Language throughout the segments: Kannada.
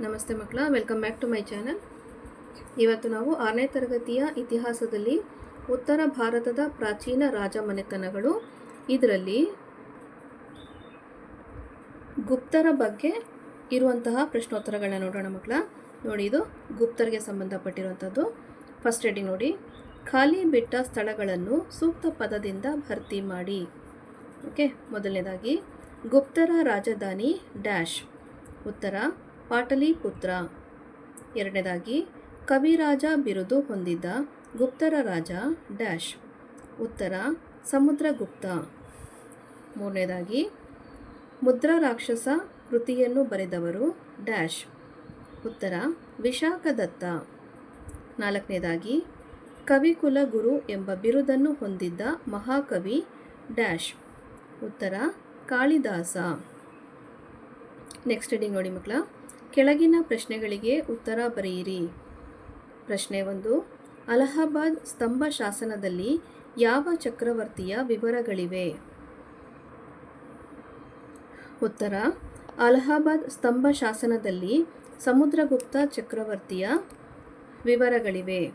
ನಮಸ್ತೆ ಮಕ್ಕಳ welcome back to my channel ಇವತ್ತು ನಾವು ಆರನೇ ತರಗತಿಯ ಇತಿಹಾಸದಲ್ಲಿ ಉತ್ತರ ಭಾರತದ ಪ್ರಾಚೀನ ರಾಜ ಮನೆತನಗಳು ಇದರಲ್ಲಿ ಗುಪ್ತರ ಬಗ್ಗೆ ಇರುವಂತಹ ಪ್ರಶ್ನೋತ್ತರಗಳನ್ನ ನೋಡೋಣ ಮಕ್ಕಳ. ನೋಡಿ, ಇದು ಗುಪ್ತರಿಗೆ ಸಂಬಂಧಪಟ್ಟಿರುವಂಥದ್ದು. ಫಸ್ಟ್ ರೆಡಿ ನೋಡಿ. ಖಾಲಿ ಬಿಟ್ಟ ಸ್ಥಳಗಳನ್ನು ಸೂಕ್ತ ಪದದಿಂದ ಭರ್ತಿ ಮಾಡಿ. ಓಕೆ ಮೊದಲನೇದಾಗಿ ಗುಪ್ತರ ರಾಜಧಾನಿ ಡ್ಯಾಶ್. ಉತ್ತರ ಪಾಟಲಿಪುತ್ರ. ಎರಡನೇದಾಗಿ, ಕವಿರಾಜ ಬಿರುದು ಹೊಂದಿದ್ದ ಗುಪ್ತರ ರಾಜ ಡ್ಯಾಶ್. ಉತ್ತರ, ಸಮುದ್ರಗುಪ್ತ. ಮೂರನೇದಾಗಿ ಮುದ್ರಾರಾಕ್ಷಸ ಕೃತಿಯನ್ನು ಬರೆದವರು ಡ್ಯಾಶ್. ಉತ್ತರ, ವಿಶಾಖದತ್ತ. ನಾಲ್ಕನೇದಾಗಿ, ಕವಿಕುಲ ಗುರು ಎಂಬ ಬಿರುದನ್ನು ಹೊಂದಿದ್ದ ಮಹಾಕವಿ ಡ್ಯಾಶ್. ಉತ್ತರ, ಕಾಳಿದಾಸ. ನೆಕ್ಸ್ಟ್ ರೀಡಿಂಗ್ ನೋಡಿ ಮಕ್ಕಳ. ಕೆಳಗಿನ ಪ್ರಶ್ನೆಗಳಿಗೆ ಉತ್ತರ ಬರೆಯಿರಿ. ಪ್ರಶ್ನೆ ಒಂದು, ಅಲಹಾಬಾದ್ ಸ್ತಂಭ ಶಾಸನದಲ್ಲಿ ಯಾವ ಚಕ್ರವರ್ತಿಯ ವಿವರಗಳಿವೆ? ಉತ್ತರ, ಅಲಹಾಬಾದ್ ಸ್ತಂಭ ಶಾಸನದಲ್ಲಿ ಸಮುದ್ರಗುಪ್ತ ಚಕ್ರವರ್ತಿಯ ವಿವರಗಳಿವೆ.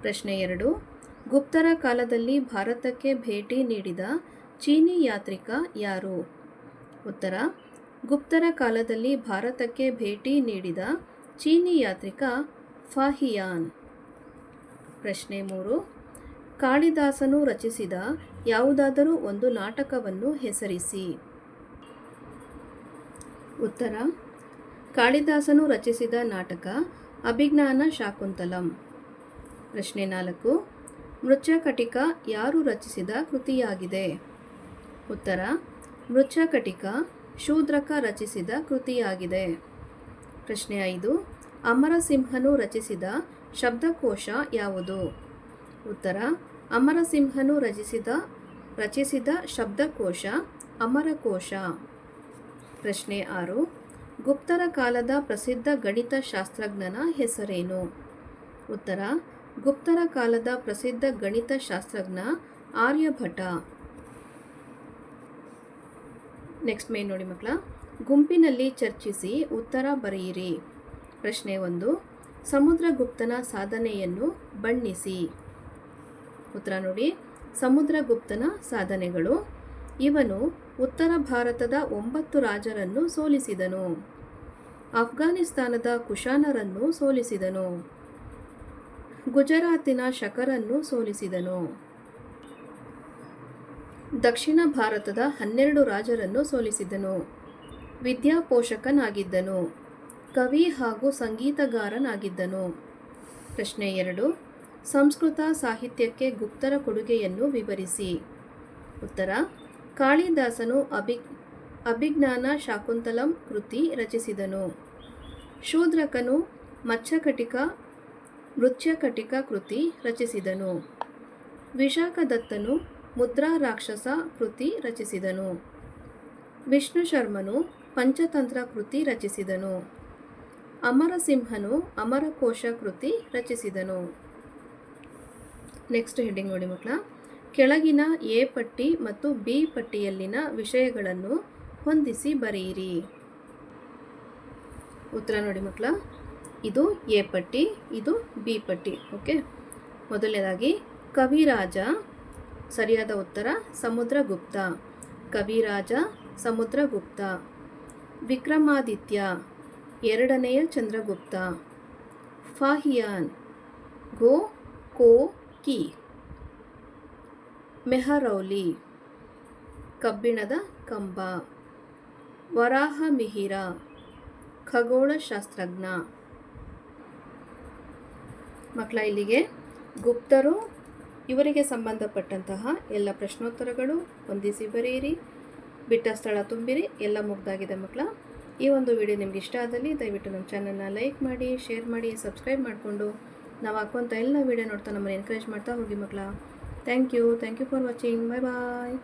ಪ್ರಶ್ನೆ ಎರಡು, ಗುಪ್ತರ ಕಾಲದಲ್ಲಿ ಭಾರತಕ್ಕೆ ಭೇಟಿ ನೀಡಿದ ಚೀನಿ ಯಾತ್ರಿಕ ಯಾರು? ಉತ್ತರ ಗುಪ್ತರ ಕಾಲದಲ್ಲಿ ಭಾರತಕ್ಕೆ ಭೇಟಿ ನೀಡಿದ ಚೀನಿ ಯಾತ್ರಿಕ ಫಾಹಿಯಾನ್. ಪ್ರಶ್ನೆ ಮೂರು. ಕಾಳಿದಾಸನು ರಚಿಸಿದ ಯಾವುದಾದರೂ ಒಂದು ನಾಟಕವನ್ನು ಹೆಸರಿಸಿ. ಉತ್ತರ. ಕಾಳಿದಾಸನು ರಚಿಸಿದ ನಾಟಕ ಅಭಿಜ್ಞಾನ ಶಾಕುಂತಲಂ. ಪ್ರಶ್ನೆ ನಾಲ್ಕು. ಮೃಚ್ಛಕಟಿಕ ಯಾರು ರಚಿಸಿದ ಕೃತಿಯಾಗಿದೆ? ಉತ್ತರ. ಮೃಚ್ಛಕಟಿಕ ಶೂದ್ರಕ ರಚಿಸಿದ ಕೃತಿಯಾಗಿದೆ. ಪ್ರಶ್ನೆ ಐದು, ಅಮರಸಿಂಹನು ರಚಿಸಿದ ಶಬ್ದಕೋಶ ಯಾವುದು? ಉತ್ತರ, ಅಮರಸಿಂಹನು ರಚಿಸಿದ ರಚಿಸಿದ ಶಬ್ದಕೋಶ ಅಮರಕೋಶ. ಪ್ರಶ್ನೆ ಆರು, ಗುಪ್ತರ ಕಾಲದ ಪ್ರಸಿದ್ಧ ಗಣಿತ ಶಾಸ್ತ್ರಜ್ಞನ ಹೆಸರೇನು? ಉತ್ತರ, ಗುಪ್ತರ ಕಾಲದ ಪ್ರಸಿದ್ಧ ಗಣಿತ ಶಾಸ್ತ್ರಜ್ಞ ಆರ್ಯಭಟ. ನೆಕ್ಸ್ಟ್ ಮೇನ್ ನೋಡಿ ಮಕ್ಕಳ. ಗುಂಪಿನಲ್ಲಿ ಚರ್ಚಿಸಿ ಉತ್ತರ ಬರೆಯಿರಿ. ಪ್ರಶ್ನೆ ಒಂದು. ಸಮುದ್ರಗುಪ್ತನ ಸಾಧನೆಯನ್ನು ಬಣ್ಣಿಸಿ. ಉತ್ತರ ನೋಡಿ. ಸಮುದ್ರಗುಪ್ತನ ಸಾಧನೆಗಳು. ಇವನು ಉತ್ತರ ಭಾರತದ ಒಂಬತ್ತು ರಾಜರನ್ನು ಸೋಲಿಸಿದನು. ಅಫ್ಘಾನಿಸ್ತಾನದ ಕುಶಾನರನ್ನು ಸೋಲಿಸಿದನು. ಗುಜರಾತಿನ ಶಕರನ್ನು ಸೋಲಿಸಿದನು. ದಕ್ಷಿಣ ಭಾರತದ ಹನ್ನೆರಡು ರಾಜರನ್ನು ಸೋಲಿಸಿದನು ವಿದ್ಯಾಪೋಷಕನಾಗಿದ್ದನು. ಕವಿ ಹಾಗೂ ಸಂಗೀತಗಾರನಾಗಿದ್ದನು. ಪ್ರಶ್ನೆ ಎರಡು. ಸಂಸ್ಕೃತ ಸಾಹಿತ್ಯಕ್ಕೆ ಗುಪ್ತರ ಕೊಡುಗೆಯನ್ನು ವಿವರಿಸಿ. ಉತ್ತರ. ಕಾಳಿದಾಸನು ಅಭಿ, ಅಭಿಜ್ಞಾನ ಶಾಕುಂತಲಂ ಕೃತಿ ರಚಿಸಿದನು. ಶೂದ್ರಕನು ಮಚ್ಚಕಟಿಕ ಮೃತ್ಯಕಟಿಕ ಕೃತಿ ರಚಿಸಿದನು. ವಿಶಾಖದತ್ತನು ಮುದ್ರಾ ರಾಕ್ಷಸ ಕೃತಿ ರಚಿಸಿದನು. ವಿಷ್ಣು ಶರ್ಮನು ಪಂಚತಂತ್ರ ಕೃತಿ ರಚಿಸಿದನು. ಅಮರಸಿಂಹನು ಅಮರಕೋಶ ಕೃತಿ ರಚಿಸಿದನು. ನೆಕ್ಸ್ಟ್ ಹೆಡ್ಡಿಂಗ್ ನೋಡಿ ಮಕ್ಕಳ. ಕೆಳಗಿನ ಎ ಪಟ್ಟಿ ಮತ್ತು ಬಿ ಪಟ್ಟಿಯಲ್ಲಿನ ವಿಷಯಗಳನ್ನು ಹೊಂದಿಸಿ ಬರೆಯಿರಿ. ಉತ್ತರ ನೋಡಿ ಮಕ್ಕಳ. ಇದು ಎ ಪಟ್ಟಿ, ಇದು ಬಿ ಪಟ್ಟಿ ಓಕೆ ಮೊದಲನೇದಾಗಿ ಕವಿರಾಜ ಸರಿಯಾದ ಉತ್ತರ, ಸಮುದ್ರಗುಪ್ತ. ಕವಿರಾಜ, ಸಮುದ್ರಗುಪ್ತ. ವಿಕ್ರಮಾದಿತ್ಯ ಎರಡನೆಯ ಚಂದ್ರಗುಪ್ತ. ಫಾಹಿಯಾನ್, ಗೋ, ಕೋ, ಕಿ. ಮೆಹರೌಲಿ, ಕಬ್ಬಿಣದ ಕಂಬ. ವರಾಹ ಮಿಹಿರ ಖಗೋಳಶಾಸ್ತ್ರಜ್ಞ. ಮಕ್ಕಳ ಇಲ್ಲಿಗೆ, ಗುಪ್ತರು ಇವರಿಗೆ ಸಂಬಂಧಪಟ್ಟಂತಹ ಎಲ್ಲ ಪ್ರಶ್ನೋತ್ತರಗಳು ಹೊಂದಿಸಿ ಬರೆಯಿರಿ. ಬಿಟ್ಟ ಸ್ಥಳ ತುಂಬಿರಿ. ಎಲ್ಲ ಮುಗ್ದಾಗಿದೆ ಮಕ್ಕಳ. ಈ ಒಂದು ವಿಡಿಯೋ ನಿಮ್ಗೆ ಇಷ್ಟ ಆದಲ್ಲಿ ದಯವಿಟ್ಟು ನಮ್ಮ ಚಾನಲ್ನ ಲೈಕ್ ಮಾಡಿ ಶೇರ್ ಮಾಡಿ ಸಬ್ಸ್ಕ್ರೈಬ್ ಮಾಡಿಕೊಂಡು ನಾವು ಹಾಕುವಂಥ ಎಲ್ಲ ವಿಡಿಯೋ ನೋಡ್ತಾ ನಮ್ಮನ್ನು ಎನ್ಕರೇಜ್ ಮಾಡ್ತಾ ಹೋಗಿ ಮಕ್ಕಳ. Thank you thank you for watching bye bye